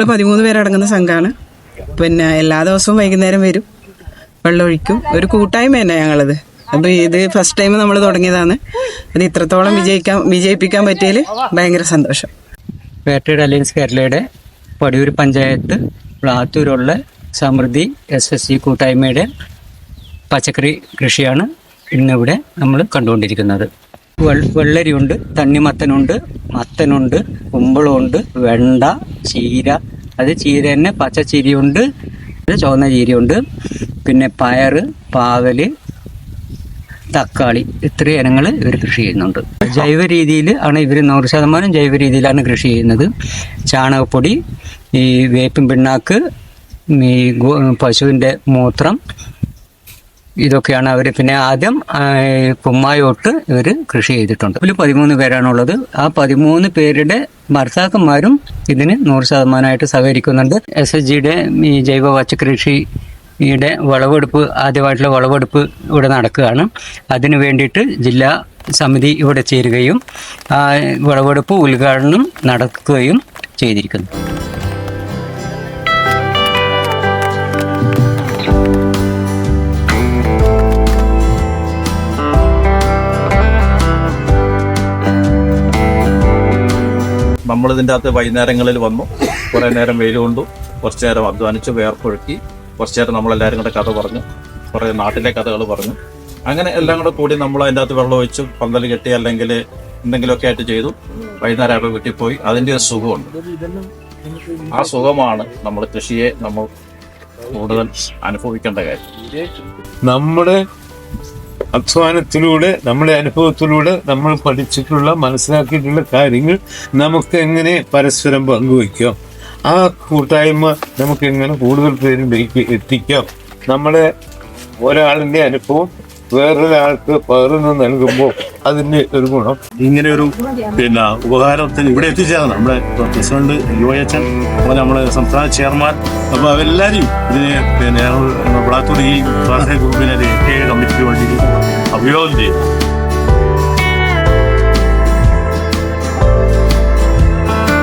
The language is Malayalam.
ഞങ്ങൾ പതിമൂന്ന് പേരടങ്ങുന്ന സംഘമാണ് പിന്നെ എല്ലാ ദിവസവും വൈകുന്നേരം വരും. വെള്ളമൊഴിക്കും ഒരു കൂട്ടായ്മ തന്നെ ഞങ്ങളത്. അപ്പോൾ ഇത് ഫസ്റ്റ് ടൈം നമ്മൾ തുടങ്ങിയതാണ്. അത് ഇത്രത്തോളം വിജയിക്കാൻ വിജയിപ്പിക്കാൻ പറ്റിയതിൽ ഭയങ്കര സന്തോഷം. വേട്ടയുടെ അലയൻസ് കേരളയുടെ പടിയൂർ പഞ്ചായത്ത് പ്ലാത്തൂരുള്ള സമൃദ്ധി എസ് എസ് സി കൂട്ടായ്മയുടെ പച്ചക്കറി കൃഷിയാണ് ഇന്നിവിടെ നമ്മൾ കണ്ടുകൊണ്ടിരിക്കുന്നത്. വെള്ളരിയുണ്ട് തണ്ണിമത്തനുണ്ട് മത്തനുണ്ട് കുമ്പളമുണ്ട് വെണ്ട ചീര അത് ചീര തന്നെ പച്ച ചീരയുണ്ട് ചുവന്ന ചീരയുണ്ട്. പിന്നെ പയറ് പാവൽ തക്കാളി ഇത്രയും ഇനങ്ങൾ ഇവർ കൃഷി ചെയ്യുന്നുണ്ട്. ജൈവ രീതിയിൽ ആണ് ഇവർ നൂറ് ശതമാനം ജൈവ രീതിയിലാണ് കൃഷി ചെയ്യുന്നത്. ചാണകപ്പൊടി ഈ വേപ്പിൻ പിണ്ണാക്ക് ഈ പശുവിന്റെ മൂത്രം ഇതൊക്കെയാണ് അവർ പിന്നെ ആദ്യം കുമ്മായോട്ട് ഇവർ കൃഷി ചെയ്തിട്ടുണ്ട്. ഇതിൽ പതിമൂന്ന് പേരാണുള്ളത്. ആ പതിമൂന്ന് പേരുടെ ഭർത്താക്കന്മാരും ഇതിന് നൂറ് ശതമാനമായിട്ട് സഹകരിക്കുന്നുണ്ട്. എസ് എസ് ജിയുടെ ഈ ജൈവ പച്ചക്കൃഷിയുടെ വിളവെടുപ്പ് ആദ്യമായിട്ടുള്ള വിളവെടുപ്പ് ഇവിടെ നടക്കുകയാണ്. അതിനു വേണ്ടിയിട്ട് ജില്ലാ സമിതി ഇവിടെ ചേരുകയും വിളവെടുപ്പ് ഉദ്ഘാടനം നടക്കുകയും ചെയ്തിരിക്കുന്നു. നമ്മൾ ഇതിന്റെ അകത്ത് വൈകുന്നേരങ്ങളിൽ വന്നു. കുറേ നേരം വെയിൽ കൊണ്ടു. കുറച്ച് നേരം അധ്വാനിച്ച് വേർപ്പൊഴുക്കി കുറച്ച് നേരം നമ്മളെല്ലാവരും കൂടെ കഥ പറഞ്ഞു. കുറേ നാട്ടിലെ കഥകൾ പറഞ്ഞു. അങ്ങനെ എല്ലാം കൂടെ കൂടി നമ്മൾ അതിന്റെ അകത്ത് വെള്ളം ഒഴിച്ച് പന്തൽ കെട്ടി അല്ലെങ്കിൽ എന്തെങ്കിലുമൊക്കെ ആയിട്ട് ചെയ്തു. വൈകുന്നേരം ആയപ്പോൾ വീട്ടിൽ പോയി. അതിന്റെ ഒരു സുഖമുണ്ട്. ആ സുഖമാണ് നമ്മൾ കൃഷിയെ നമ്മൾ കൂടുതൽ അനുഭവിക്കേണ്ട കാര്യം. നമ്മുടെ അധ്വാനത്തിലൂടെ നമ്മുടെ അനുഭവത്തിലൂടെ നമ്മൾ പഠിച്ചിട്ടുള്ള മനസ്സിലാക്കിയിട്ടുള്ള കാര്യങ്ങൾ നമുക്ക് എങ്ങനെ പരസ്പരം പങ്കുവയ്ക്കാം? ആ കൂട്ടായ്മ നമുക്ക് എങ്ങനെ കൂടുതൽ പേരിലേക്ക് എത്തിക്കാം? നമ്മുടെ ഒരാളിന്റെ അനുഭവം വേറൊരാൾക്ക് പകർന്നു നൽകുമ്പോൾ അതിന്റെ ഒരു ഗുണം. ഇങ്ങനെ ഒരു പിന്നെ ഉപകാരത്തിന് ഇവിടെ എത്തിച്ചേർന്ന് നമ്മുടെ പ്രസിഡന്റ് യുവയച്ചൻ അതുപോലെ നമ്മുടെ സംസ്ഥാന ചെയർമാൻ അപ്പോൾ അവരെല്ലാവരും ഇതിനെ പിന്നെ വിളാത്തൂർ ഈ ഗ്രൂപ്പിനെ കമ്മിറ്റിക്ക് വേണ്ടി അഭിയോഗം ചെയ്തു